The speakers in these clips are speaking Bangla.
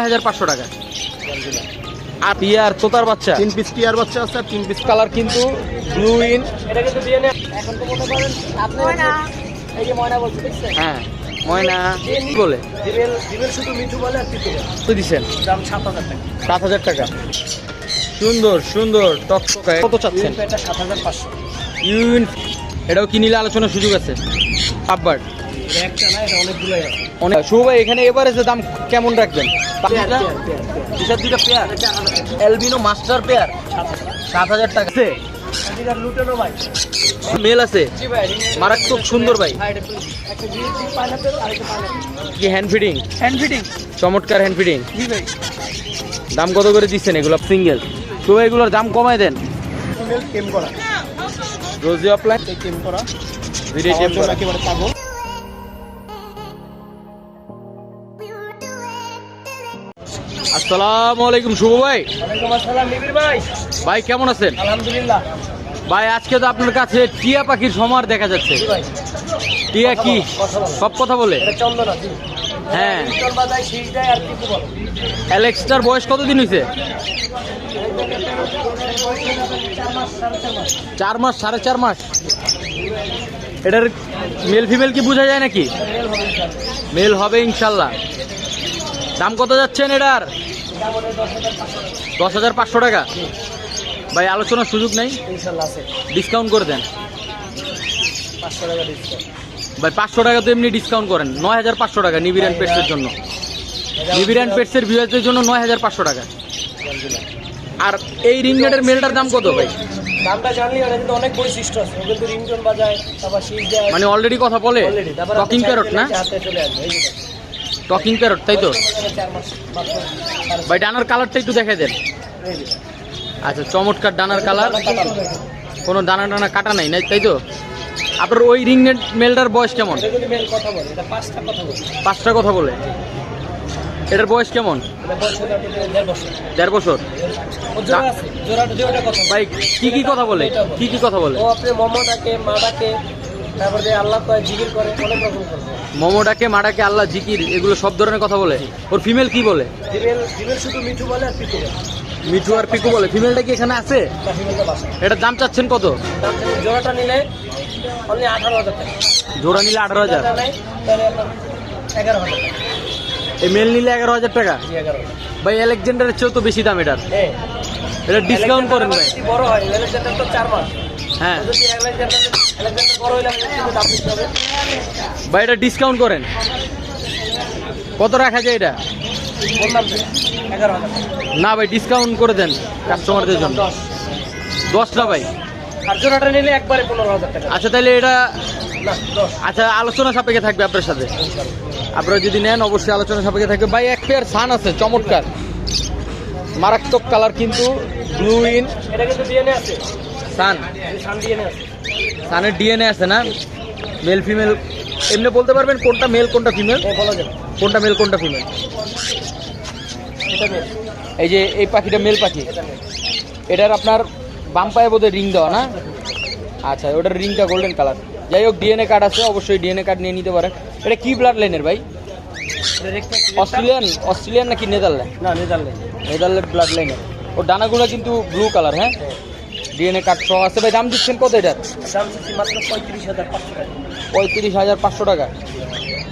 নয় হাজার পাঁচশো টাকা। আর পিয়ার তোতার বাচ্চা? তিন পিস টিয়ার বাচ্চা আছে আর তিন পিস কালার কিন্তু ব্লু ইন এটা কিন্তু দিয়ে নেন এখন তো মনে করেন আপনি এই যে ময়না বলছে দেখছেন হ্যাঁ ময়না। কি বলে? জিমেল জিমেল শুধু মিঠু বলে আর পিতু তো দিচ্ছেন দাম সাত হাজার টাকা। সুন্দর সুন্দর টকটকায় কত চাচ্ছেন? এটা ইউন এটাও কি নিলে আলোচনার সুযোগ আছে? আব্বার। একটা না এটা অনেকগুলোই আছে অনেক শুভ ভাই এখানে এভারেজে দাম কেমন রাখবেন? দুটো পেয়ার এলবিনো মাস্টার পেয়ার। সাত হাজার টাকা। মেল আছে। মারাত্মক সুন্দর ভাই। কি হ্যান্ড ফিডিং হ্যান্ড ফিটিং চমৎকার হ্যান্ড ফিডিং দাম কত করে দিচ্ছেন এগুলো? সিঙ্গেল শুভ এগুলোর দাম কমায় দেন। রোজি অফলাইন করা। ভিডিও একেবারে পাগল। আসসালামু আলাইকুম শুভ ভাই। ভাই। কেমন আছেন? আলহামদুলিল্লাহ। ভাই আজকে তো আপনার কাছে টিয়া পাখির সমার দেখা যাচ্ছে। টিয়া কি? সব কথা বলে? হ্যাঁ। অ্যালেক্সটার বয়স কতদিন হয়েছে? চার মাস সাড়ে চার মাস। এটার মেল ফিমেল কি বোঝা যায় নাকি? মেল হবে ইনশাল্লাহ। দাম কত যাচ্ছেন এটার? দশ হাজার পাঁচশো টাকা? ভাই আলোচনার সুযোগ নেই? ডিসকাউন্ট করে দেন। ভাই পাঁচশো টাকা তো এমনি ডিসকাউন্ট করেন। নয় হাজার পাঁচশো টাকা নিবিরান পেটসের জন্য। নিবিরান পেটসের ভিউয়ারদের জন্য নয় হাজার পাঁচশো টাকা। আর এই রিংনেটের মেলটার দাম কত ভাই? দামটা জানলি ওটা কিন্তু অনেক বৈশিষ্ট্য আছে। ও কিন্তু রিংটোন বাজায় তারপর শীষ দেয়। মানে অলরেডি কথা বলে? টকিং প্যারট না? হাতে চলে আসবে। টকিং প্যারট তাই তো? ভাই ডানার কালারটা একটু দেখে দেন। আচ্ছা চমৎকার ডানার কালার কোনো দানা টানা কাটা নাই নাই তাই তো? আপনার ওই রিংনেট মেলটার বয়স কেমন? পাঁচটা কথা বলে। এটার বয়স কেমন? দেড় বছর। ভাই কি কি কথা বলে? কি কি কথা বলে? মোমো ডাকে মা ডাকে তারপর যে আল্লাহ কয় জিকির করে অনেক রকম করে মোমো ডাকে আল্লাহ জিকির এগুলো সব ধরনের কথা বলে। ওর ফিমেল কি বলে? শুধু মিঠু বলে আর পিতু বলে। মিঠু আর পিকু বলে। ফিমেলটা কি এখানে আছে? এটার দাম চাচ্ছেন কত? জোড়াটা নিলে অনলি আঠারো হাজার টাকা। জোড়া নিলে আঠারো হাজার। এগারো এই মেল নিলে এগারো হাজার টাকা? ভাই আলেকজান্ডারের চেয়েও তো বেশি দাম এটার। হ্যাঁ। এটা ডিসকাউন্ট করেন ভাই। বড় হয় আলেকজান্ডার তো চার মাস। হ্যাঁ। ভাই এটা ডিসকাউন্ট করেন। কত রাখা যায় এটা। না ভাই ডিসকাউন্ট করে দেন কাস্টমারদের জন্য। দশটা ভাই। নিলে একবারে পনেরো হাজার টাকা। আচ্ছা তাহলে এটা আচ্ছা আলোচনা সাপেক্ষে থাকবে আপনার সাথে। আপনারা যদি নেন অবশ্যই আলোচনা সাপেক্ষে থাকবে। ভাই এক পেয়ার সান আছে চমৎকার। মারাত্মক কালার কিন্তু ব্লু ইন এটা কিন্তু ডিএনএ আছে। সান। সানের ডিএনএ আছে না? মেল ফিমেল এমনি বলতে পারবেন কোনটা মেল কোনটা ফিমেল হ্যাঁ বলা যাবে কোনটা মেল কোনটা ফিমেল এই যে এই পাখিটা মেল পাখি? এটার আপনার বাম পায়ে বোধহয় রিং দেওয়া না? আচ্ছা ওটার রিংটা গোল্ডেন কালার যাই হোক ডিএনএ কার্ড আছে অবশ্যই ডিএনএ কার্ড নিয়ে নিতে পারেন। এটা কি ব্লাড লাইনের ভাই? অস্ট্রেলিয়ান অস্ট্রেলিয়ান নাকি নেদারল্যান্ড না নেদারল্যান্ড নেদারল্যান্ড ব্লাড লাইনের ওর ডানাগুলো কিন্তু ব্লু কালার হ্যাঁ। ডিএনএ কার্ড সহ আছে। ভাই দাম দিচ্ছেন কত এটার? পঁয়ত্রিশ হাজার পাঁচশো টাকা।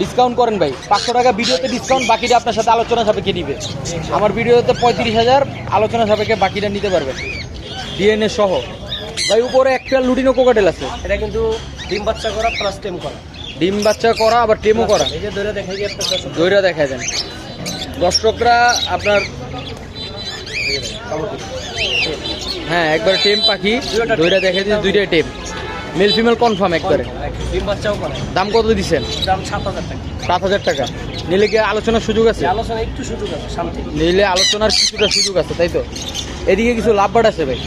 ডিসকাউন্ট করেন ভাই। পাঁচশো টাকা ভিডিওতে ডিসকাউন্ট বাকিটা আপনার সাথে আলোচনা সাপেক্ষে নিবে আমার ভিডিওতে পঁয়ত্রিশ হাজার আলোচনা সাপেক্ষে বাকিটা নিতে পারবেন। ডিএনএ সহ। ভাই উপরে একটা লুটিনো কোকাটেল আছে। এটা কিন্তু ডিম বাচ্চা করা প্লাস টেম করা। ডিম বাচ্চা করা আবার টেমও করা। এই যে ধরে দেখাই দইরা দেখা দেন। দর্শকরা আপনার হ্যাঁ একবার টেম পাখি দুইটা দেখে দিচ্ছে দুইটাই টেম। মেল ফিমেল কনফার্ম একবারে। ডিম বাচ্চাও করে। দাম কত দিচ্ছেন? দাম সাত হাজার টাকা। নিলে কি আলোচনার সুযোগ আছে? আলোচনা একটু সুযোগ আছে শান্তি। নিলে আলোচনার কিছুটা সুযোগ আছে তাই তো? এদিকে কিছু লাভবাট আছে ভাই?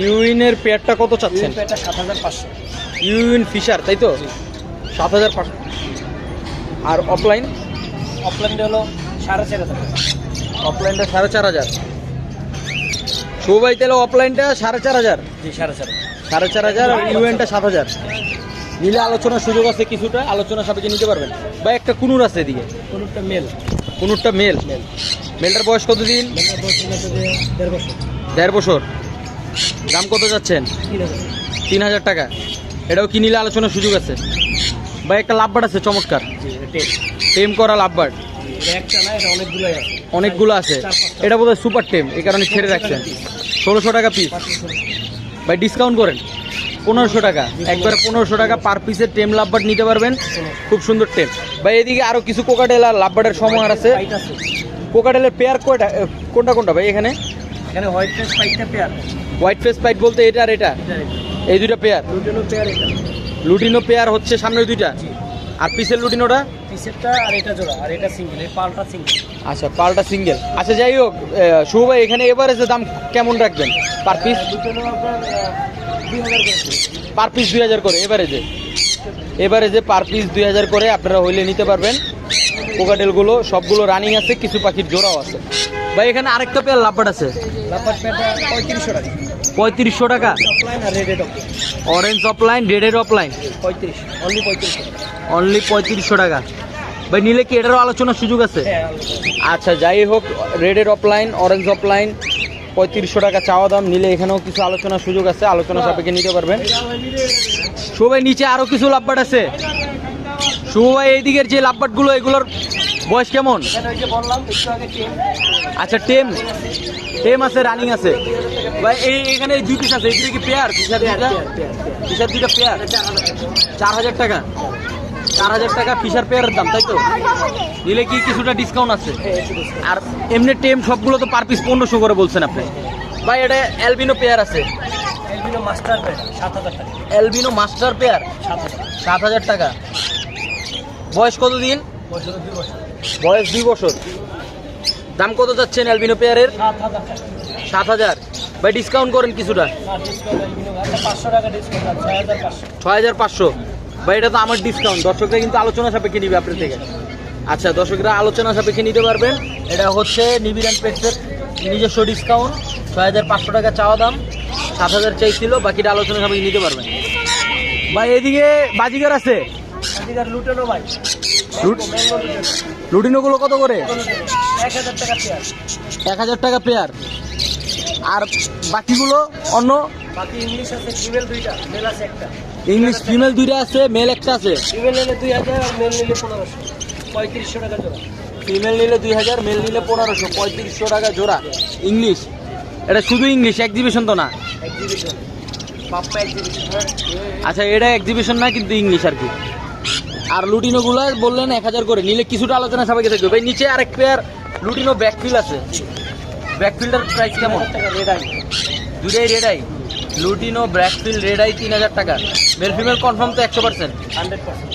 ইউইনের পেয়ারটা কত চাচ্ছেন? ইউইন পেটা সাত হাজার পাঁচশো। ইউইন ফিশার তাই তো? সাত হাজার পাঁচশো। আর অফলাইন? অফলাইনটা হলো সাড়ে চার হাজার টাকা। অফলাইনটা সাড়ে চার হাজার। সবাই তাহলে অফলাইনটা সাড়ে চার হাজার? জি সাড়ে চার সাড়ে চার হাজার আর ইউএনটা সাত হাজার। নিলে আলোচনার সুযোগ আছে কিছুটা আলোচনা সাপেক্ষে নিতে পারবেন। বা একটা কুনুর আছে এদিকে। কোনটা মেল। কুনুরটা মেল? মেলটার বয়স কতদিন? হচ্ছে যে দেড় বছর। দাম কত যাচ্ছেন? তিন হাজার। টাকা। এটাও কি নিলে আলোচনার সুযোগ আছে? বা একটা লাভবার্ড আছে চমৎকার। টেম করা লাভবার্ড। একটা না এটা অনেকগুলোই আছে। অনেকগুলো আছে। এটা বোধহয় সুপার টেম এই কারণে ছেড়ে রাখছেন। ষোলোশো টাকা পিস ভাই ডিসকাউন্ট করেন। পনেরোশো টাকা। একবার পনেরোশো টাকা পার পিসের টেম লাভবার্ড নিতে পারবেন। খুব সুন্দর টেম। ভাই এদিকে আরও কিছু কোকাটেল আর লাভবার্ডের সমাহার আছে। কোকাটেলের পেয়ার কয়টা? কোনটা কোনটা ভাই এখানে? এখানে হোয়াইট ফেস পাইটটা পেয়ার হোয়াইট ফেস পাইট বলতে এটা আর এটা? এই দুইটা পেয়ার দুটো পেয়ার এটা। লুটিনো পেয়ার হচ্ছে সামনের দুইটা? আর পিসের লুটিনোটা পিসেরটা আর এটা জোড়া আর এটা সিঙ্গেল এই পালটা সিঙ্গেল আচ্ছা পালটা সিঙ্গেল আচ্ছা যাই হোক শুভ ভাই এখানে এভারেজের দাম কেমন রাখবেন? পার পিস দুটো আপনার দুই হাজার করে। পার পিস দুই হাজার করে এভারেজে এভারেজে পার পিস দুই হাজার করে আপনারা হইলে নিতে পারবেন। কোকাটেলগুলো সবগুলো রানিং আছে কিছু পাখির জোড়াও আছে। ভাই এখানে আরেকটা পেয়ার লাভবাট আছে। লাপার পেয়ারটা পঁয়ত্রিশশো টাকা। পঁয়ত্রিশশো টাকা। অরেঞ্জ অফলাইন রেডের অফলাইন পঁয়ত্রিশ অনলি পঁয়ত্রিশশো অনলি পঁয়ত্রিশশো টাকা। ভাই, নিলে কি এটারও আলোচনার সুযোগ আছে? আচ্ছা যাই হোক রেডের অফলাইন অরেঞ্জ অফলাইন পঁয়ত্রিশশো টাকা চাওয়া দাম, নিলে এখানেও কিছু আলোচনার সুযোগ আছে, আলোচনা সাপেক্ষে নিতে পারবেন। ভাই, নিচে আরও কিছু লাভবাট আছে। ভাই, এইদিকের যে লাভবাটগুলো, এগুলোর বয়স কেমন? আচ্ছা টেম। টেম আছে রানিং আছে। ভাই এই এখানে দুই পিস আছে এই কি পেয়ার পিসার দুইটা পিসার দুইটা পেয়ার চার হাজার টাকা। চার হাজার টাকা ফিশার পেয়ারের দাম তাই তো? নিলে কি কিছুটা ডিসকাউন্ট আছে? আর এমনি টেম সবগুলো তো পার পিস পনেরোশো করে বলছেন আপনি। ভাই এটা অ্যালবিনো পেয়ার আছে। এলবিনো মাস্টার পেয়ার সাত হাজার টাকা। অ্যালবিনো মাস্টার পেয়ার সাত হাজার। টাকা। বয়স কত দিন দুই বছর। বয়স দুই বছর। দাম কত যাচ্ছেন অ্যালবিনো পেয়ারের? সাত হাজার। ভাই ডিসকাউন্ট করেন কিছুটা। ডিসকাউন্ট আর ছয় হাজার পাঁচশো। ভাই এটা তো আমার ডিসকাউন্ট দর্শকরা কিন্তু আলোচনা সাপেক্ষে নিবে আপনার থেকে। আচ্ছা দর্শকরা আলোচনা সাপেক্ষে নিতে পারবেন। এটা হচ্ছে নিবিরান পেক্সের নিজস্ব ডিসকাউন্ট ছয় হাজার পাঁচশো টাকা চাওয়া দাম। সাত হাজার চাইছিল বাকিটা আলোচনা সাপেক্ষে নিতে পারবেন। ভাই এদিকে বাজিগার আছে। আজকের লুটেনো ভাই। লুটিনোগুলো কত করে? এক হাজার টাকা পেয়ার আর বাকিগুলো অন্য? বাকি ইংলিশ ফিমেল দুইটা আছে মেল একটা আছে? ফিমেল নিলে দুই হাজার মেল নিলে পনেরোশো। পঁয়ত্রিশশো টাকা জোড়া। ফিমেল নিলে দুই হাজার মেল নিলে পনেরোশো। পঁয়ত্রিশশো টাকা জোড়া। ইংলিশ এটা শুধু ইংলিশ এক্সিবিশন তো না? আচ্ছা এটা এক্সিবিশন না কিন্তু ইংলিশ আর কি। আর লুটিনোগুলো বললেন এক হাজার করে। নিলে কিছুটা আলোচনা সবাইকে থাকবে। ভাই নিচে আরেক পেয়ার লুটিনো ব্যাকফিল আছে। ব্যাকফিল্ডের প্রাইস কেমন? দুটাই red eye lutino backfill red eye তিন হাজার টাকা। মেল ফিমেল কনফার্ম তো একশো পার্সেন্ট হান্ড্রেড পার্সেন্ট।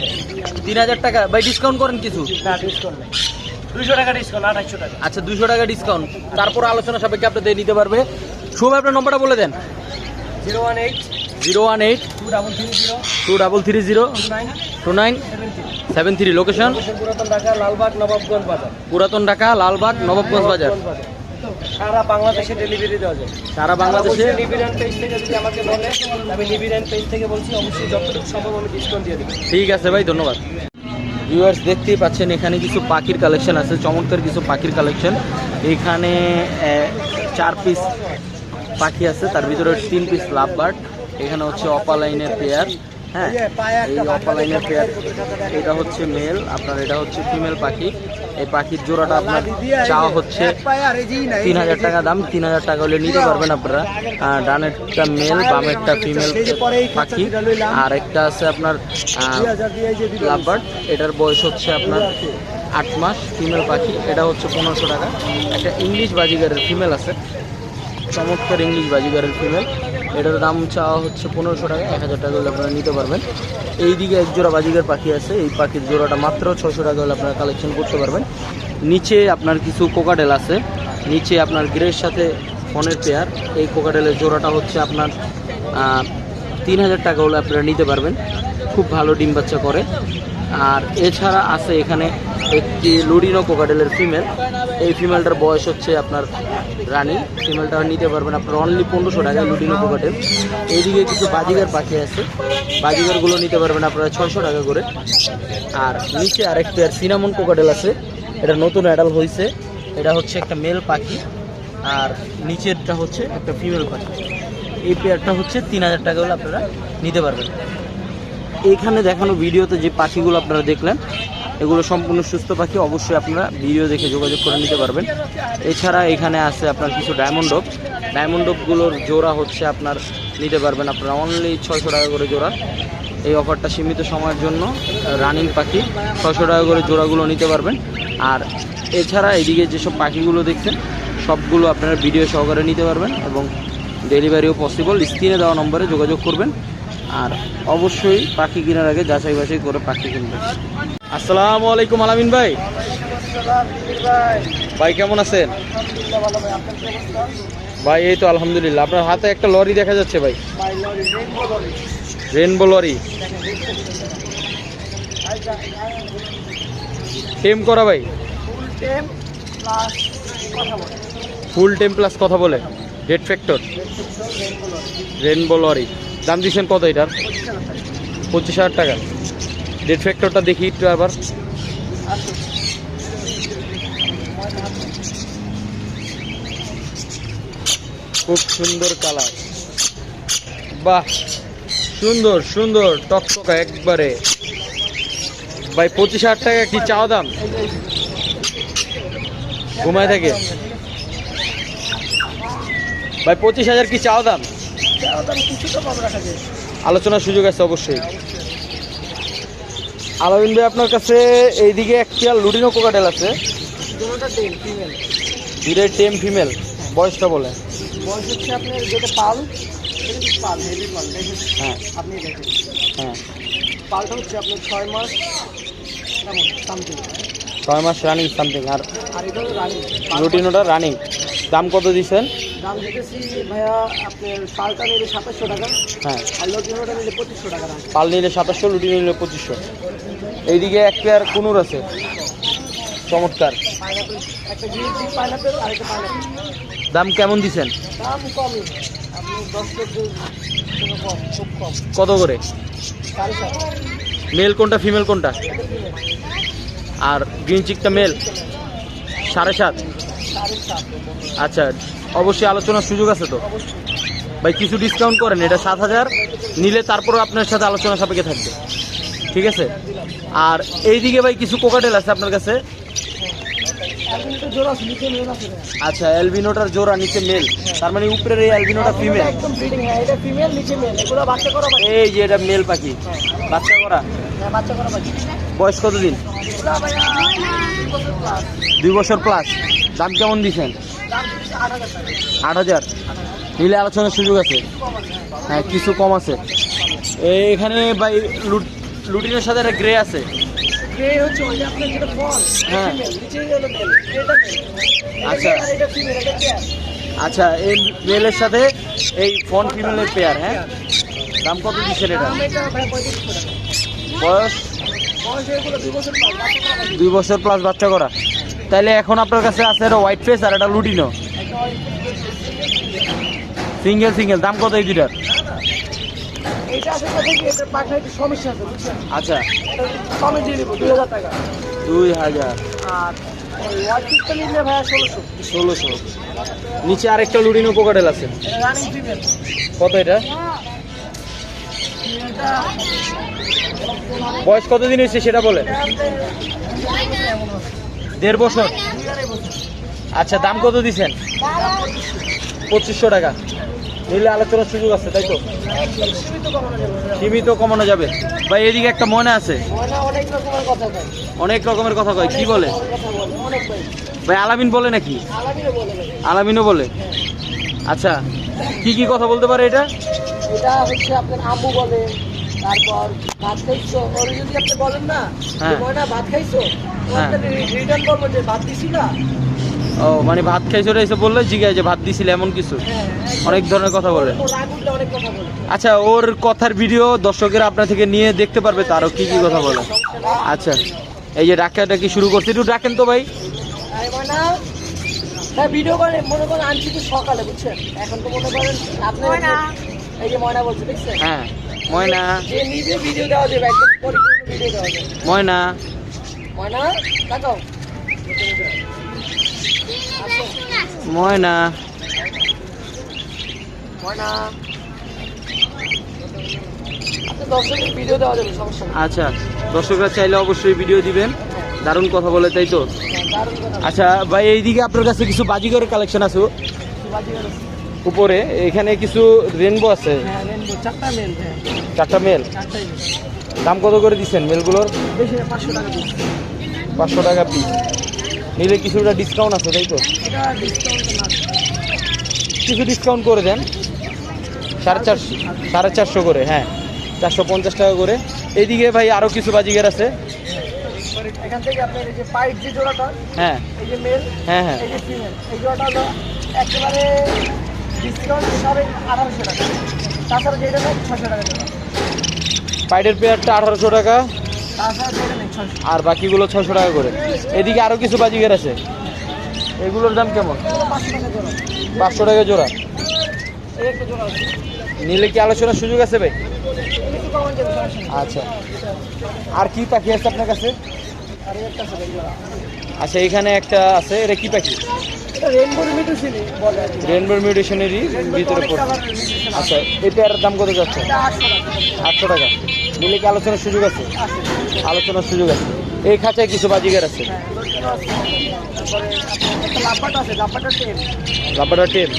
তিন হাজার টাকা। ভাই ডিসকাউন্ট করেন কিছু? না ডিসকাউন্ট নেই। দুশো টাকা ডিসকাউন্ট আঠাশশো টাকা। আচ্ছা দুশো টাকা ডিসকাউন্ট তারপর আলোচনা সাপেক্ষে আপনাদের নিতে পারবে। শুভ আপনার নম্বরটা বলে দেন। Zero one eight zero one eight two double three zero. Two nine seven three location পুরাতন ঢাকা লালবাগ নবাবগঞ্জ বাজার পুরাতন ঢাকা লালবাগ নবাবগঞ্জ বাজার। সারা বাংলাদেশে ডেলিভারি দেওয়া যায়। সারা বাংলাদেশে? পেজ থেকে যদি আমাকে বলে আমি নিবিরান পেজ থেকে বলছি অবশ্যই যতটুকু সম্ভব আমি ডিসকাউন্ট দিয়ে দেবো। ঠিক আছে ভাই ধন্যবাদ। ভিউয়ার্স দেখতেই পাচ্ছেন এখানে কিছু পাখির কালেকশন আছে চমৎকার কিছু পাখির কালেকশন এখানে চার পিস পাখি আছে তার ভিতরে তিন পিস লাভ বার্ড এখানে হচ্ছে অপালাইনের পেয়ার হ্যাঁ? এই অপালাইনের পেয়ার, এটা হচ্ছে মেল, আপনার এটা হচ্ছে ফিমেল পাখি। এই পাখির জোড়াটা আপনার চাওয়া হচ্ছে তিন হাজার টাকা দাম, তিন হাজার টাকা হলে নিতে পারবেন আপনারা। ডানেরটা মেল বামেরটা ফিমেল পাখি। আর একটা আছে আপনার লাভবার্ড। এটার বয়স হচ্ছে আপনার আট মাস, ফিমেল পাখি। এটা হচ্ছে পনেরোশো টাকা। একটা ইংলিশ বাজিগারের ফিমেল আছে। চমৎকার ইংলিশ বাজিগারের ফিমেল। এটার দাম চাওয়া হচ্ছে পনেরোশো টাকা, এক হাজার টাকা হলে আপনারা নিতে পারবেন। এই দিকে এক জোড়া বাজিগার পাখি আছে, এই পাখির জোড়াটা মাত্র ছশো টাকা হলে আপনারা কালেকশন করতে পারবেন। নিচে আপনার কিছু কোকাডেল আছে, নিচে আপনার গ্রের সাথে ফোনের পেয়ার এই কোকাডেলের জোড়াটা হচ্ছে আপনার তিন হাজার টাকা হলে আপনারা নিতে পারবেন। খুব ভালো ডিম বাচ্চা করে। আর এছাড়া আছে এখানে একটি লুডিনো কোকাডেলের ফিমেল এই ফিমেলটার বয়স হচ্ছে আপনার রানী। ফিমেলটা নিতে পারবেন আপনার অনলি পনেরোশো টাকা লুটিনো পোকাটেল এইদিকে কিছু বাজিগার পাখি আছে। বাজিগারগুলো নিতে পারবেন আপনারা ছয়শো টাকা করে। আর নিচে আরেক পেয়ার সিনামন কোকাটেল আছে। এটা নতুন অ্যাডাল হয়েছে এটা হচ্ছে একটা মেল পাখি। আর নিচেরটা হচ্ছে একটা ফিমেল পাখি। এই পেয়ারটা হচ্ছে তিন হাজার টাকা হলে আপনারা নিতে পারবেন। এইখানে দেখানো ভিডিওতে যে পাখিগুলো আপনারা দেখলেন এগুলো সম্পূর্ণ সুস্থ পাখি, অবশ্যই আপনারা ভিডিও দেখে যোগাযোগ করে নিতে পারবেন। এছাড়া এখানে আছে আপনার কিছু ডায়মন্ড ডব ডায়মন্ড ডবগুলোর জোড়া হচ্ছে আপনার, নিতে পারবেন আপনারা অনলি ছয়শো টাকা করে জোড়া। এই অফারটা সীমিত সময়ের জন্য রানিং পাখি ছশো টাকা করে জোড়াগুলো নিতে পারবেন। আর এছাড়া এদিকে যেসব পাখিগুলো দেখছেন, সবগুলো আপনারা ভিডিও সহকারে নিতে পারবেন এবং ডেলিভারিও পসিবল স্ক্রিনে দেওয়া নম্বরে যোগাযোগ করবেন। আর অবশ্যই পাখি কেনার আগে যাচাই বাছাই করে পাখি কিনবেন। আসসালামু আলাইকুম আলামিন ভাই। ভাই, কেমন আছেন? ভাই, এই তো আলহামদুলিল্লাহ। আপনার হাতে একটা লরি দেখা যাচ্ছে ভাই। Rainbow lory. টেম করা ভাই। ফুল টেম প্লাস কথা বলে। ডেট ফ্যাক্টর রেনবো লরি দাম দিচ্ছেন কত এটার? পঁচিশ হাজার টাকা। ডেট ফ্যাক্টরটা দেখি একটু আবার। খুব সুন্দর কালার। বাহ, সুন্দর সুন্দর, টকটকা একবারে। ভাই, পঁচিশ হাজার টাকা কি চাওয়া দাম? ঘুমায় থাকে। ভাই, পঁচিশ হাজার কি চাওয়া দাম? আলোচনার সুযোগ আছে অবশ্যই। আলামিন ভাই আপনার কাছে এইদিকে একটা লুডিনো কোকাটেল আছে। দুটাই টেম ফিমেল। বয়সটা বলে বয়স হচ্ছে আপনার যেটা পাল পাল? হেভি পাল দেখেন হ্যাঁ। আপনি দেখেন। হ্যাঁ। পালটা হচ্ছে আপনার ছয় মাস সামথিং ছয় মাস রানিং সামথিং আর এটা লুটিনোটা রানিং দাম কত দিচ্ছেন? দাম দিতেছি ভাইয়া আপনার পালটা নিলে সাতাশশো টাকা হ্যাঁ। আর লটিনোটা নিলে পঁচিশশো টাকা পাল নিলে সাতাশশো লুটি নিলে পঁচিশশো। এইদিকে এক পেয়ার কুনুর আছে। চমৎকার। দাম কেমন দিছেন কত করে? মেল কোনটা ফিমেল কোনটা? আর গ্রিন চিকটা মেল? সাড়ে সাত। আচ্ছা অবশ্যই আলোচনার সুযোগ আছে তো? ভাই কিছু ডিসকাউন্ট করেন এটা সাত হাজার নিলে তারপরেও আপনার সাথে আলোচনা সাপেক্ষে থাকবে। ঠিক আছে? আর এইদিকে ভাই কিছু কোকাটেল আছে আপনার কাছে। আচ্ছা অ্যালবিনোটার জোড়া নিচে মেল তার মানে উপরের এই অ্যালবিনোটা ফিমেল এই যে এটা মেল পাখি। বাচ্চা করা। হ্যাঁ বয়স কত দিন দুই বছর প্লাস দাম কেমন দিচ্ছেন আট হাজার। নিলে আলোচনার সুযোগ আছে? হ্যাঁ। কিছু কম আছে। এই এখানে ভাই লুট- লুটিনের সাথে একটা গ্রে আছে। হ্যাঁ। আচ্ছা। আচ্ছা এই মেলের সাথে এই ফোন ফিমেলের পেয়ার হ্যাঁ? দাম কত দিচ্ছেন এটা? বয়স? দুই বছর প্লাস বাচ্চা করা। তাইলে এখন আপনার কাছে আছে একটা হোয়াইট ফেস আর একটা লুটিনো। সিঙ্গেল সিঙ্গেল দাম কত এই বুঝছেন আচ্ছা। দুই হাজার। ষোলোশো। নিচে আরেকটা লুটিনো পোকাটেল আছে। কত এটা? বয়স কত দিন হয়েছে সেটা বলে? দেড় বছর। আচ্ছা দাম কত দিছেন? পঁচিশশো টাকা। নিলে আলোচনার সুযোগ আছে, তাই তো? সীমিত কমানো যাবে। ভাই, এদিকে একটা মনে আছে। অনেক রকমের কথা কয়, কি বলে? ভাই, আলামিন বলে নাকি? আলামিনও বলে। আচ্ছা কি কি কথা বলতে পারে এটা? এটা হচ্ছে আপনার আম্মু বলে। তারপর ভাত খাইছো? ওর যদি আপনি বলেন না হ্যাঁ। ময়না ভাত খাইছো হ্যাঁ। রিটার্ন করব যে ভাত দিছি না। ও মানে ভাত খাইছো এসে বললে জিজ্ঞাসা যে ভাত দিছিল এমন কিছু? হ্যাঁ অনেক ধরনের কথা বলে। আচ্ছা ওর কথার ভিডিও দর্শকেরা আপনার থেকে নিয়ে দেখতে পারবে তো আরও কি কি কথা বলে। আচ্ছা এই যে ডাকা ডাকি শুরু করছে? একটু ডাকেন তো ভাই। হ্যাঁ ভিডিও করে মনে করেন আনছি তো সকালে বুঝছেন? এখন তো মনে করেন আপনার এই যে ময়না বলছে দেখছেন? হ্যাঁ। ময়না। যে নিজে ভিডিও দেওয়া যাবে একদম পরিপূর্ণ ভিডিও দেওয়া যাবে ময়না। ময়না তাকাও। ময়না। ময়না। নেই। আচ্ছা দর্শকরা চাইলে অবশ্যই ভিডিও দিবেন। দারুণ কথা বলে তাই তো? আচ্ছা ভাই এইদিকে আপনার কাছে কিছু বাজিগরের কালেকশন আছে। উপরে এখানে কিছু রেনবো আছে। হ্যাঁ চারটা মেল হ্যাঁ। দাম কত করে দিচ্ছেন মেলগুলোর পাঁচশো টাকা পিস নিলে কিছুটা ডিসকাউন্ট আছে তাই তো? কিছু ডিসকাউন্ট করে দেন। সাড়ে চারশো সাড়ে চারশো করে হ্যাঁ। চারশো পঞ্চাশ টাকা করে। এইদিকে ভাই আরও কিছু বাজিগার আছে। এখান থেকে আপনার এই যে পাইপ যে জোড়াটা হ্যাঁ। এই যে মেল হ্যাঁ হ্যাঁ। এই যে ফিমেল এই জোড়াটা একেবারে ডিসকাউন্ট হিসাবে আঠারোশো টাকা। তাছাড়া যেটা নেই ছশো টাকা পাইডের পেয়ারটা আঠারোশো টাকা। আর বাকিগুলো ছশো টাকা করে। এদিকে আরও কিছু বাজিগার আছে। এগুলোর দাম কেমন? পাঁচশো টাকা জোড়া। নিলে কি আলোচনার সুযোগ আছে ভাই? আচ্ছা। আর কি পাখি আছে আপনার কাছে? আচ্ছা এখানে একটা আছে। এটা কি পাখি? রেনবোর আর মিউটেশনেরই ভিতরে আচ্ছা এই পেয়ারের দাম কত যাচ্ছে? আটশো টাকা। নিলে কি আলোচনার সুযোগ আছে? আলোচনার সুযোগ আছে। এই খাঁচায় কিছু বাজিগার আছে? হ্যাঁ টেন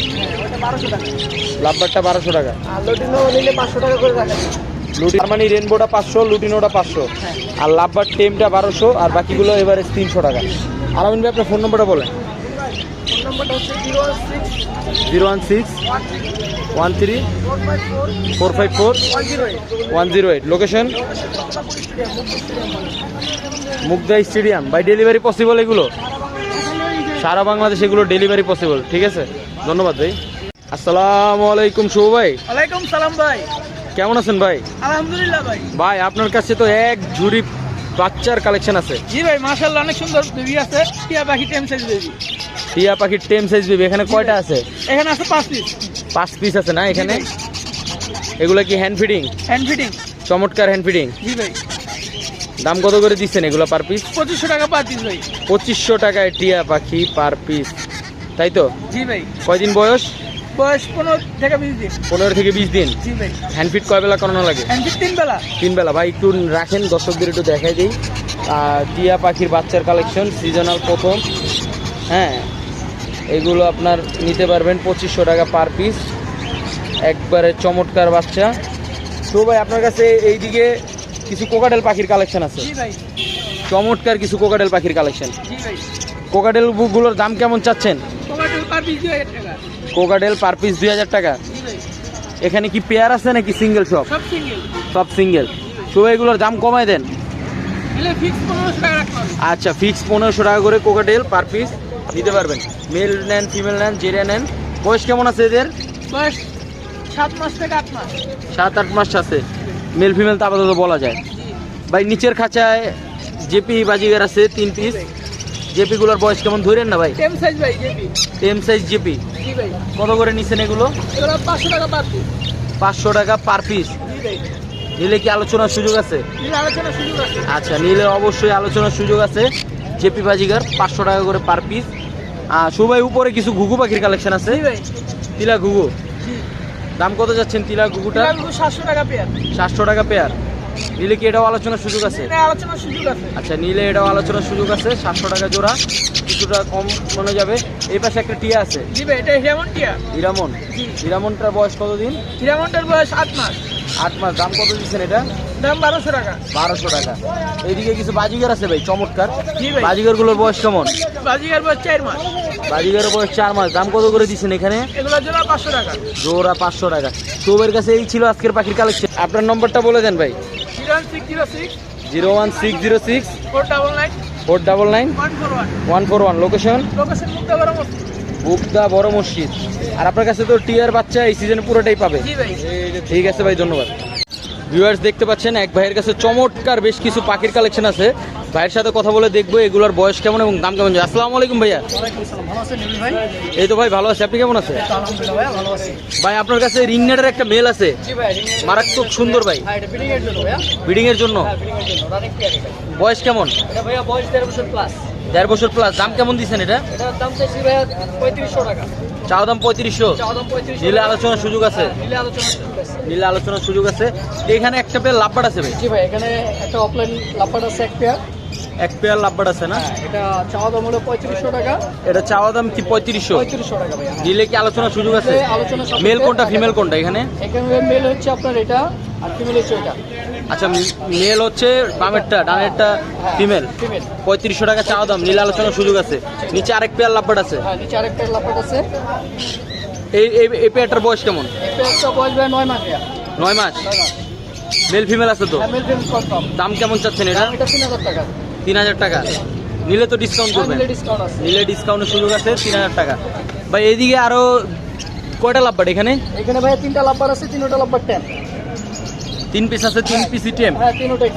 হ্যাঁ বারোশো টাকা। আর লুটি মানে রেনবোটা পাঁচশো লুটিনোটা পাঁচশো। হ্যাঁ। আর টেমটা বারোশো আর বাকিগুলো এবারে তিনশো টাকা। আলামিন ভাই আপনার ফোন নম্বরটা বলেন। নম্বরটা হচ্ছে zero six zero one six one three four five four one zero eight. Location Mugda stadium. By delivery possible এগুলো? সারা বাংলাদেশ এগুলো ডেলিভারি পসিবল ঠিক আছে? ধন্যবাদ ভাই। আসসালামু আলাইকুম শুভ ভাই। ওয়ালাইকুম সালাম ভাই। কেমন আছেন ভাই? আলহামদুলিল্লাহ ভাই। ভাই আপনার কাছে তো এক ঝুড়ি বাচ্চার কালেকশন আছে। জি ভাই মাশাআল্লাহ অনেক সুন্দর বেবি আছে। টিয়া পাখি টেম সাইজ বেবি টিয়া পাখির টেম সাইজ বেবি এখানে কয়টা আছে? এখানে আছে পাঁচ পিস পাঁচ পিস আছে না এখানে? এগুলো কি হ্যান্ড ফিডিং হ্যান্ড ফিটিং চমৎকার হ্যান্ড ফিডিং জি ভাই। দাম কত করে দিচ্ছেন এগুলো পার পিস পঁচিশশো টাকা পার পিস ভাই। পঁচিশশো টাকায় টিয়া পাখি পার পিস তাই তো? জি ভাই। কয়দিন বয়স? বয়স পনেরো থেকে বিশ দিন। পনেরো থেকে বিশ দিন? জি ভাই। হ্যান্ড ফিট কয় বেলা করানো লাগে? হ্যান্ড ফিট তিন বেলা। তিন বেলা। ভাই একটু রাখেন দর্শকদের একটু দেখাই দিই। টিয়া পাখির বাচ্চার কালেকশন সিজনাল প্রথম। হ্যাঁ এগুলো আপনার নিতে পারবেন পঁচিশশো টাকা পার পিস একবারে চমৎকার বাচ্চা। তো ভাই আপনার কাছে এইদিকে কিছু কোকাটেল পাখির কালেকশন আছে? চমৎকার কিছু কোকাটেল পাখির কালেকশন জি ভাই। কোকাটেলগুলোর দাম কেমন চাচ্ছেন? টমেটো পার পিস দুই হাজার টাকা। এখানে কি পেয়ার আছে নাকি সিঙ্গেল সব সব সিঙ্গেল সব এগুলোর দাম কমায় দেন। আচ্ছা ফিক্স পনেরোশো টাকা করে কোকাটেল পার পিস নিতে পারবেন। মেল নেন ফিমেল নেন জেরিয়া নেন। বয়স কেমন আছে এদের? বয়স সাত মাস থেকে আট মাস। সাত আট মাস আছে। মেল ফিমেল তো আপাতত বলা যায়। ভাই নিচের খাঁচায় জেপি বাজিগার আছে তিন পিস জেপিগুলোর বয়স কেমন? ধরেন না ভাই। টেম সাইজ ভাই জেপি। M size JP. জি ভাই। কত করে নিচ্ছেন এগুলো? পাঁচশো টাকা পার পিস পাঁচশো টাকা পার পিস নিলে কি আলোচনার সুযোগ আছে? আচ্ছা নিলে অবশ্যই আলোচনার সুযোগ আছে। জেপি বাজিগার পাঁচশো টাকা করে পার পিস আর সবাই উপরে কিছু ঘুঘু পাখির কালেকশন আছে? তিলা ঘুঘু। দাম কত যাচ্ছেন তিলা ঘুঘুটা? সাতশো টাকা পেয়ার সাতশো টাকা পেয়ার নিলে কি এটাও আলোচনার সুযোগ আছে? আলোচনার সুযোগ আছে। আচ্ছা নিলে এটাও আলোচনার সুযোগ আছে সাতশো টাকা জোড়া কিছুটা কম মনে যাবে। এই পাশে একটা টিয়া আছে। জি ভাই এটা হিরামন টিয়া। হিরামন? হিরামনটার বয়স কতদিন? হিরামনটার বয়স আট মাস। আট মাস দাম কত দিচ্ছেন এটা? দাম বারোশো টাকা। বারোশো টাকা। এইদিকে কিছু বাজিগার আছে ভাই চমৎকার। বাজিগারগুলোর বয়স কেমন? বাজিকার বয়স চার মাস। বাজিগারের বয়স চার মাস দাম কত করে দিচ্ছেন এখানে? এগুলোর পাঁচশো টাকা। জোড়া পাঁচশো টাকা। সবের কাছে এই ছিল আজকের পাখির কালেকশন আপনার নম্বরটা বলে দেন ভাই। Zero one six zero six four double nine one four one location বুকদা বড় মসজিদ আর আপনার কাছে তো টিয়ার বাচ্চা এই সিজনে পুরোটাই পাবে। ঠিক আছে ভাই ধন্যবাদ। ভিউয়ার্স দেখতে পাচ্ছেন এক ভাইয়ের কাছে চমৎকার বেশ কিছু পাখির কালেকশন আছে। ভাইয়ের সাথে কথা বলে দেখব এগুলোর বয়স কেমন এবং দাম কেমন। আসসালামু আলাইকুম ভাইয়া। এই তো ভাই ভালো আছে। আপনি কেমন আছি। ভাই আপনার কাছে রিং নেটের একটা মেল আছে। মারাত্মক সুন্দর ভাই। হ্যাঁ বিডিং এর জন্য হ্যাঁ এর জন্য। এটা বয়স কেমন? দেড় বছর প্লাস দাম কেমন দিচ্ছেন এটা? চাও দাম পঁয়ত্রিশশো? নিলে আলোচনার সুযোগ আছে? নিলে আছে। নিলে আলোচনার সুযোগ আছে। এখানে একটা পেয়ার লাভবাট আছে ভাই। জি ভাই এখানে একটা অফলাইন লাফাট আছে এক পেয়ার এক পেয়ার লাভবাট আছে না? হ্যাঁ এটা চাওয়া দাম হলো পঁয়ত্রিশশো টাকা। এটা চাওয়া দাম কি পঁয়ত্রিশশো? পঁয়ত্রিশশো টাকা নিলে কি আলোচনার সুযোগ আছে? আলোচনা মেল কোনটা ফিমেল কোনটা এখানে? এখানে মেল হচ্ছে আপনার এটা আর ফিমেল হচ্ছে এটা। আচ্ছা মেল হচ্ছে বামেরটা ডানেরটা ফিমেল ফিমেল পঁয়ত্রিশশো টাকা চাওয়া দাম নীল আলোচনার সুযোগ আছে। নিচে আরেক পেয়ার লাভবাট আছে। হ্যাঁ নিচে আরেকটা লাফাট আছে। এই এই- পেয়ারটার বয়স কেমন? এই বয়স ভাই নয় মাস নয় মাস? মেল ফিমেল আছে তো? হ্যাঁ দাম কেমন চাচ্ছেন এটা? এটা তিন হাজার টাকা। তিন হাজার টাকা। নিলে তো ডিসকাউন্ট করবেন। নিলে ডিসকাউন্টের সুযোগ আছে তিন হাজার টাকা। ভাই এইদিকে আরও কয়টা লাভবাট এখানে? এখানে ভাই তিনটা লাম্বার আছে তিনটা লাম্বার টেন তিন পিস আছে তিন পিসি টেম হ্যাঁ তিনটাই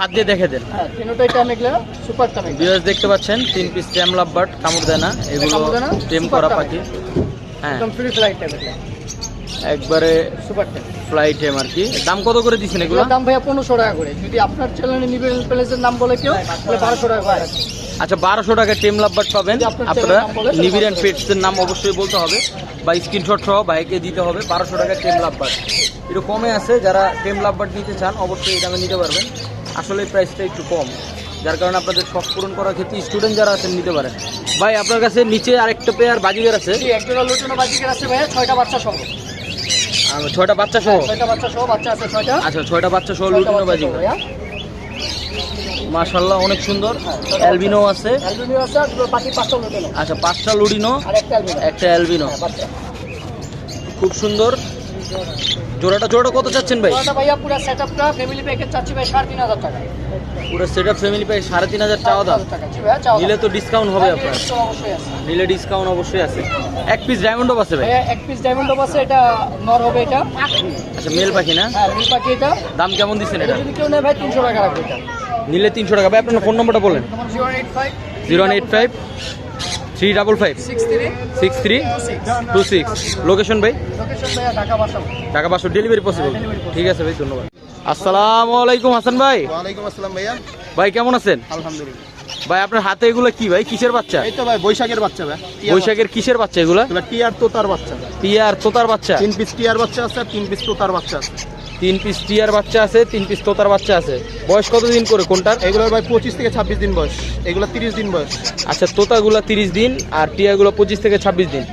হাত দিয়ে দেখে দেন। হ্যাঁ এগুলো ভিউয়ার্স দেখতে পাচ্ছেন তিন পিস টেম লাভবাট কামড় দেয় না। এগুলো টেম করা পাখি। হ্যাঁ। একবারে সুপার টেন ফ্লাই আর কি দাম কত করে দিচ্ছেন এগুলো? দাম ভাইয়া পনেরোশো টাকা করে। যদি আপনার চ্যানেলে নিবেন প্যালেসের নাম বলে কেউ তাহলে বারোশো টাকা করে আচ্ছা বারোশো টাকা টেম লাভবাট পাবেন। আপনারা অ্যান্ড পেটসের নাম অবশ্যই বলতে হবে। বা স্ক্রিনশট সহ বাইকে দিতে হবে। বারোশো টাকা টেম লাভবাট একটু কমে আছে। যারা টেম লাভবাট নিতে চান অবশ্যই এই দামে নিতে পারবেন। আসলে প্রাইসটা একটু কম। যার কারণে আপনাদের শখ পূরণ করার ক্ষেত্রে স্টুডেন্ট যারা আছেন নিতে পারেন। ভাই আপনার কাছে নিচে আরেকটা পেয়ার বাজিগার আছে। লোটনো বাজিকের আছে ভাইয়া ছয়টা বাচ্চা সহ। ছয়টা বাচ্চা সহ? ছয়টা বাচ্চা সহ বাচ্চা আছে ছয়টা। আচ্ছা ছয়টা বাচ্চা সহ লুটিনো মাশাল্লাহ অনেক সুন্দর। হ্যাঁ, অ্যালবিনো আছে। অ্যালবিনো আছে আর দুটো বাকি পাঁচটা লোটনো আচ্ছা পাঁচটা লুডিনো আর একটা অ্যালবিনো। একটা অ্যালবিনো। হ্যাঁ, খুব সুন্দর। জোড়াটা জোড়াটা কত চাচ্ছেন ভাই? ভাইয়া পুরো সেটআপ ফ্যামিলি প্যাকে চাচ্ছি ভাই 3500 টাকা। পুরো সেটআপ ফ্যামিলি প্যাকে 3500 চাওয়া দাম? নিলে তো ডিসকাউন্ট হবে আপনার। নিলে ডিসকাউন্ট অবশ্যই আছে। এক পিস ডায়মন্ড আছে ভাই? এক পিস ডায়মন্ডও আছে এটা নর হবে এটা। আচ্ছা মেল পাখি না? হ্যাঁ মেল পাখি এটা। দাম কেমন দিছেন এটা? যদি কেউ নেয় ভাই 300 টাকা এটা। নিলে 300 টাকা। ভাই আপনার ফোন নম্বরটা বলেন। 085 085 three double five? Six three. Two six. Location ভাই? ঢাকা বাসা। টাকা পাঁচশো ডেলিভারি পসিবল delivery possible। ঠিক আছে ভাই ধন্যবাদ। আসসালামু আলাইকুম হাসান ভাই। ওয়ালাইকুম আসসালাম ভাইয়া। ভাই কেমন আছেন? আলহামদুলিল্লাহ। ভাই আপনার হাতে এগুলো কি ভাই? কিসের বাচ্চা? এই তো ভাই বৈশাখের বাচ্চা ভাই। বৈশাখের কিসের বাচ্চা এগুলা? টিয়ার তোতার বাচ্চা। টিয়ার তোতার বাচ্চা। তিন পিস টিয়ার বাচ্চা আছে আর তিন পিস তোতার বাচ্চা আছে। তিন পিস টিয়ার বাচ্চা আছে তিন পিস তোতার বাচ্চা আছে। বয়স কতদিন করে কোনটার? এগুলোর ভাই পঁচিশ থেকে ছাব্বিশ দিন বয়স। এগুলো তিরিশ দিন বয়স। আচ্ছা তোতাগুলো তিরিশ দিন আর টিয়াগুলো পঁচিশ থেকে ছাব্বিশ দিন।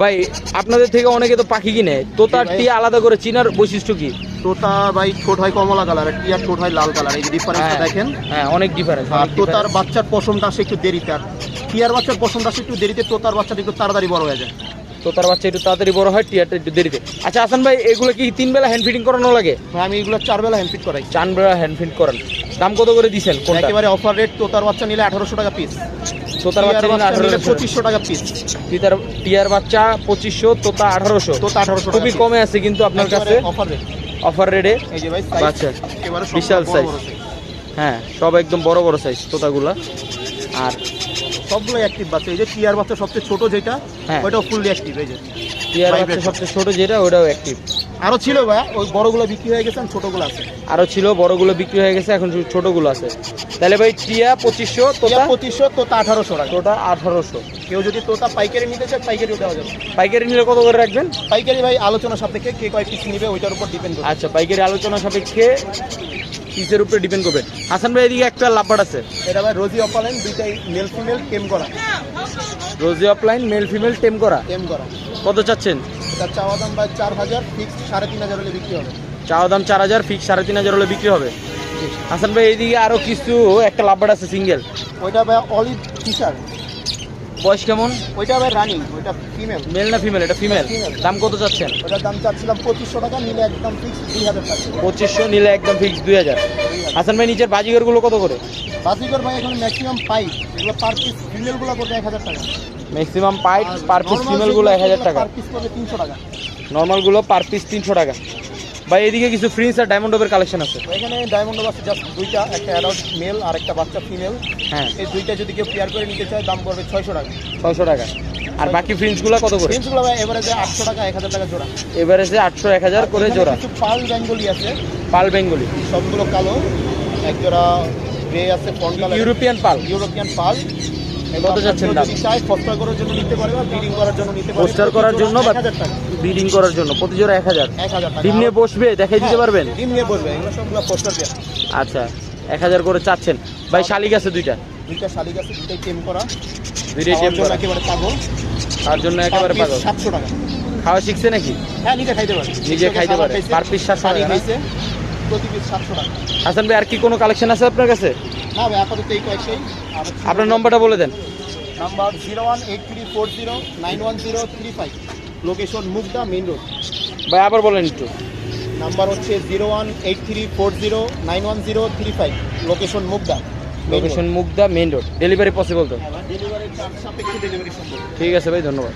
ভাই আপনাদের থেকে অনেকে তো পাখি কিনে। তোতার টিয়া আলাদা করে চিনার বৈশিষ্ট্য কি? তোতা ভাই ছোট হয় কমলা কালার আর টিয়ার ছোট হয় লাল কালার। এই যে ডিফারেন্সটা হ্যাঁ, দেখেন। হ্যাঁ অনেক ডিফারেন্স আর তোতার বাচ্চার পশমটা আসে একটু দেরিতে। আর টিয়ার বাচ্চার পশমটা আসে একটু দেরিতে তোতার বাচ্চাটা একটু তাড়াতাড়ি বড় হয়ে যায়। তোতার বাচ্চা একটু তাড়াতাড়ি বড় হয় টিয়ারটা একটু দেরিতে। আচ্ছা আসান ভাই এগুলো কি তিন বেলা হ্যান্ড ফিটিং করানো লাগে? আমি এগুলো চার বেলা হ্যান্ড ফিট করাই। চার বেলা হ্যান্ড ফিট করান। দাম কত করে দিছেন একেবারে অফার রেট তোতার বাচ্চা নিলে আঠারোশো টাকা পিস তোতার বাচ্চা নিলে আঠারোশো। পঁচিশশো টাকা পিস টিয়ার টিয়ার বাচ্চা পঁচিশশো তোতা আঠারোশো। তোতা আঠারোশো খুবই কমে আছে কিন্তু আপনার কাছে। অফার রেট অফার রেটে এই যে ভাই আচ্ছা। সাইজ বিশাল size। হ্যাঁ সব একদম বড় বড় সাইজ তোতাগুলা। আর সবগুলো অ্যাক্টিভ বাচ্চা। এই যে টিয়ার বাচ্চা সবচেয়ে ছোট যেটা হ্যাঁ। ওইটাও ফুললি অ্যাক্টিভ এই যে। টিয়ার বাচ্চা সবচেয়ে ছোট যেটা ওটাও অ্যাক্টিভ আরও ছিল ভাই ওই বড়গুলো বিক্রি হয়ে গেছে ছোটগুলো আছে। আরও ছিল বড়গুলো বিক্রি হয়ে গেছে এখন ছোটগুলো আছে। তাহলে ভাই টিয়া পঁচিশশো তোতা তোতা? পঁচিশশো তোতা আঠারোশো টাকা তোতা আঠারোশো। কেউ যদি তোতা পাইকারি নিতে চায় পাইকারিও দেওয়া যাবে। পাইকারি নিলে কত করে রাখবেন? পাইকারি ভাই আলোচনা সাপেক্ষে কে কয় পিস নিবে ওইটার উপর ডিপেন্ড আচ্ছা পাইকারি আলোচনা সাপেক্ষে পিসের উপরে ডিপেন্ড করবে? হাসান ভাই এদিকে একটা লাভবার আছে। এটা ভাই রোজি অফলাইন দুইটাই মেল ফিমেল টেম করা। রোজি অফলাইন মেল ফিমেল টেম করা? টেম করা। কত চাচ্ছেন? এটা চাওয়া দাম ভাই চার হাজার ফিক্স সাড়ে তিন হাজার হলে বিক্রি হবে। চাওয়া দাম চার হাজার ফিক্স সাড়ে তিন হাজার হলে বিক্রি হবে। হাসান ভাই এইদিকে আরও কিছু একটা লাভবার আছে সিঙ্গেল ওইটা ভাই অলিভ ফিশার বয়স কেমন? ওইটা ভাই রানিং ওইটা ফিমেল মেল না ফিমেল এটা ফিমেল দাম কত চাচ্ছেন? ওটার দাম চাচ্ছিলাম পঁচিশশো টাকা নিলে একদম ফিক্স দুই হাজার টাকা। পঁচিশশো নিলে একদম ফিক্স দুই হাজার। হাসান ভাই নিচের বাজিগরগুলো কত করে? বাজিকর ভাই এখন ম্যাক্সিমাম পাই। এগুলো পার পিস ফিমেলগুলো করবে এক হাজার টাকা। ম্যাক্সিমাম পাইট পার পিস ফিমেলগুলো এক হাজার টাকা। পার পিস করবে তিনশো টাকা। নর্মালগুলো পার পিস তিনশো টাকা। ভাই এদিকে কিছু ফ্রিন্স আর ডায়মন্ড ওভের কালেকশন আছে। এখানে ডায়মন্ড আছে জাস্ট দুইটা একটা অ্যাডাল্ট মেল আর একটা বাচ্চা ফিমেল হ্যাঁ। এই দুইটা যদি কেউ পেয়ার করে নিতে চায় দাম পড়বে ছয়শো টাকা। ছয়শো টাকা। আর বাকি ফ্রিন্সগুলো কত করে? প্রিন্সগুলো ভাই এভারেজে আটশো টাকা এক হাজার টাকা জোড়া। এভারেজে আটশো এক হাজার করে জোড়া। কিছু পাল বেঙ্গলি আছে। পাল বেঙ্গলি। সবগুলো কালো। এক জোড়া গ্রে আছে ফন্ট কালার ইউরোপিয়ান পাল। ইউরোপিয়ান পাল। কত যাচ্ছেন দাম? যদি করার জন্য নিতে পারে বা ব্রিডিং করার জন্য নিতে পারে পোস্টার করার জন্য বা ব্রিডিং করার জন্য? প্রতি জোড়া ডিম নিয়ে বসবে? দেখাই দিতে হ্যাঁ, পারবেন? ডিম নিয়ে বসবে এগুলো সবগুলো পোস্টার পেয়ার আচ্ছা করে চাচ্ছেন। ভাই শালিক আছে দুইটা? দুইটা শালিক আছে দুইটাই টেম করা। দুইটাই টেম করা। একেবারে পাগল। তার জন্য একেবারে পাগল। সাতশো টাকা। খাওয়া শিখছে নাকি? হ্যাঁ নিজে খাইতে পারে। নিজে খাইতে পারে। Per piece 700 টাকা প্রতি পিস সাতশো টাকা। হাসান ভাই আর কি কোনো কালেকশন আছে আপনার কাছে? না ভাই আপাতত এই কয়েকটাই আপনার নম্বরটা বলে দেন। Number zero one eight three four zero nine one zero three five. Location Mugda main road. ভাই আবার বলেন একটু। নাম্বার হচ্ছে zero one eight three four zero nine one zero three five. Location Mugda location Mugda main road. Delivery possible তো? ডেলিভারি সম্ভব। ঠিক আছে ভাই ধন্যবাদ।